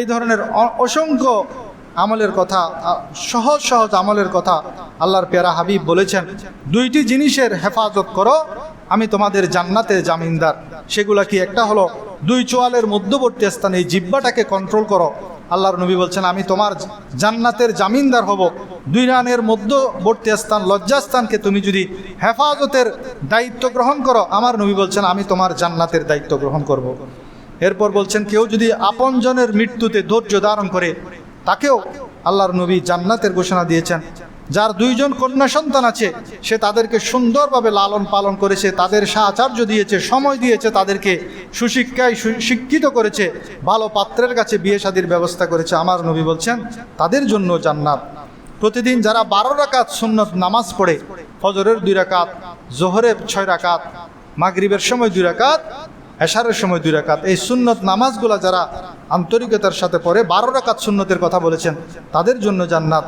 এই ধরনের অসংখ্য আমলের কথা সহজ সহজ আমলের কথা আল্লাহর পেয়ারা হাবিব বলেছেন, দুইটি জিনিসের হেফাজত করো, আমি তোমাদের জান্নাতে জামিনদার। সেগুলা কি একটা হলো, দুই চোয়ালের মধ্যবর্তী স্থানে এই জিব্বাটাকে কন্ট্রোল করো। আল্লাহর নবী বলছেন, আমি তোমার জান্নাতের জামিনদার হব। দুই রানের মধ্যবর্তী স্থান, লজ্জাস্থানকে তুমি যদি হেফাজতের দায়িত্ব গ্রহণ করো, আমার নবী বলছেন, আমি তোমার জান্নাতের দায়িত্ব গ্রহণ করব। এরপর বলছেন, কেউ যদি আপনজনের মৃত্যুতে ধৈর্য ধারণ করে, তাকেও আল্লাহর নবী জান্নাতের ঘোষণা দিয়েছেন। যার দুইজন কন্যা সন্তান আছে, সে তাদেরকে সুন্দরভাবে লালন পালন করেছে, তাদের সাহাচার্য দিয়েছে, সময় দিয়েছে, তাদেরকে সুশিক্ষায় শিক্ষিত করেছে, ভালো পাত্রের কাছে বিয়ে শাদির ব্যবস্থা করেছে। আমার নবী বলছেন, তাদের জন্য জান্নাত। প্রতিদিন যারা বারো রাকাত সুন্নত নামাজ পড়ে, ফজরের দুই রাকাত, জোহরের ছয় রাকাত, মাগরিবের সময় দুই রাকাত এশারের সময় দুই রাকাত। এই সুন্নত নামাজগুলা যারা আন্তরিকতার সাথে পড়ে, বারো রাকাত সুন্নতের কথা বলেছেন, তাদের জন্য জান্নাত।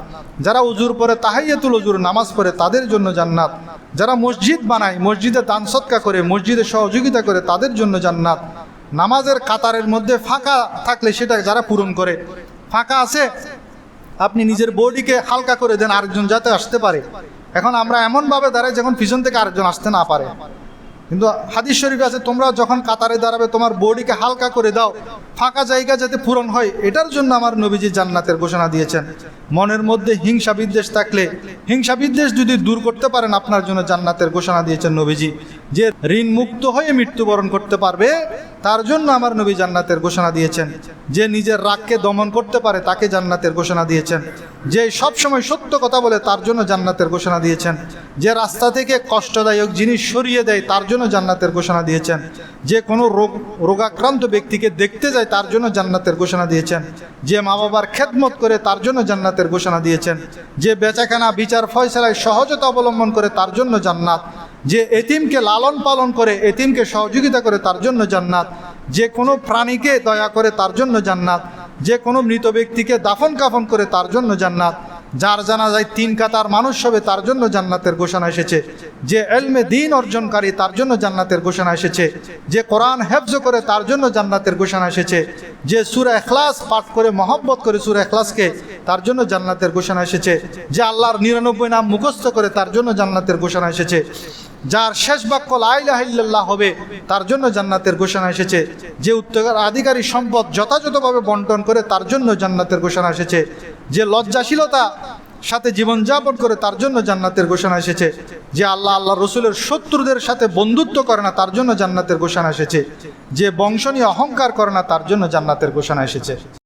যারা উজুর পরে তাহাইয়াতুল উজুর নামাজ পড়ে, তাদের জন্য জান্নাত। যারা মসজিদ বানায়, মসজিদে দান সৎকা করে, মসজিদে সহযোগিতা করে, তাদের জন্য জান্নাত। নামাজের কাতারের মধ্যে ফাঁকা থাকলে সেটা যারা পূরণ করে। ফাঁকা আছে? আপনি নিজের বডিকে হালকা করে দেন, আরেকজন যাতে আসতে পারে। এখন আমরা এমনভাবে দাঁড়াই যখন পিছন থেকে আরেকজন আসতে না পারে। কিন্তু হাদিস শরীফ আছে, তোমরা যখন কাতারে দাঁড়াবে, তোমার বডিকে হালকা করে দাও, ফাঁকা জায়গা যাতে পূরণ হয়, এটার জন্য আমার নবীজি জান্নাতের ঘোষণা দিয়েছেন। মনের মধ্যে হিংসা বিদ্বেষ থাকলে, হিংসা বিদ্বেষ যদি দূর করতে পারেন, আপনার জন্য জান্নাতের ঘোষণা দিয়েছেন নবীজি। যে ঋণ মুক্ত হয়ে মৃত্যুবরণ করতে পারবে, তার জন্য আমার নবী জান্নাতের ঘোষণা দিয়েছেন। যে নিজের রাগকে দমন করতে পারে, তাকে জান্নাতের ঘোষণা দিয়েছেন। যে সব সময় সত্য কথা বলে, তার জন্য জান্নাতের ঘোষণা দিয়েছেন। যে রাস্তা থেকে কষ্টদায়ক জিনিস সরিয়ে দেয়, তার জন্য জান্নাতের ঘোষণা দিয়েছেন। যে কোনো রোগ, রোগাক্রান্ত ব্যক্তিকে দেখতে যায়, তার জন্য জান্নাতের ঘোষণা দিয়েছেন। যে মা বাবার খেদমত করে, তার জন্য জান্নাতের ঘোষণা দিয়েছেন। যে বেচাকেনা বিচার ফয়সালায় সহজতা অবলম্বন করে, তার জন্য জান্নাত। যে এতিমকে লালন পালন করে, এতিমকে সহযোগিতা করে তার জন্য জান্নাত। যে কোনো প্রাণীকে দয়া করে তার জন্য জান্নাত। যে কোনো মৃত ব্যক্তিকে দাফন কাফন করে তার জন্য জান্নাত। যার জানা যায় তিন কাতার মানুষ হবে, তার জন্য জান্নাতের ঘোষণা এসেছে। যে এলমে দিন অর্জনকারী, তার জন্য জান্নাতের ঘোষণা এসেছে। যে কোরআন হেফজ করে, তার জন্য জান্নাতের ঘোষণা এসেছে। যে সুরা এখলাস পাঠ করে, মহব্বত করে সুরা এখলাসকে তার জন্য জান্নাতের ঘোষণা এসেছে। যে আল্লাহর নিরানব্বই নাম মুখস্থ করে, তার জন্য জান্নাতের ঘোষণা এসেছে। যার শেষ বাক্য লাইলাহিল্লাহ হবে, তার জন্য জান্নাতের ঘোষণা এসেছে। যে উত্তরাধিকারী সম্পদ যথাযথভাবে বন্টন করে, তার জন্য জান্নাতের ঘোষণা এসেছে। যে লজ্জাশীলতা সাথে জীবনযাপন করে, তার জন্য জান্নাতের ঘোষণা এসেছে। যে আল্লাহ আল্লাহ রসুলের শত্রুদের সাথে বন্ধুত্ব করে না, তার জন্য জান্নাতের ঘোষণা এসেছে। যে বংশ নিয়ে অহংকার করে না, তার জন্য জান্নাতের ঘোষণা এসেছে।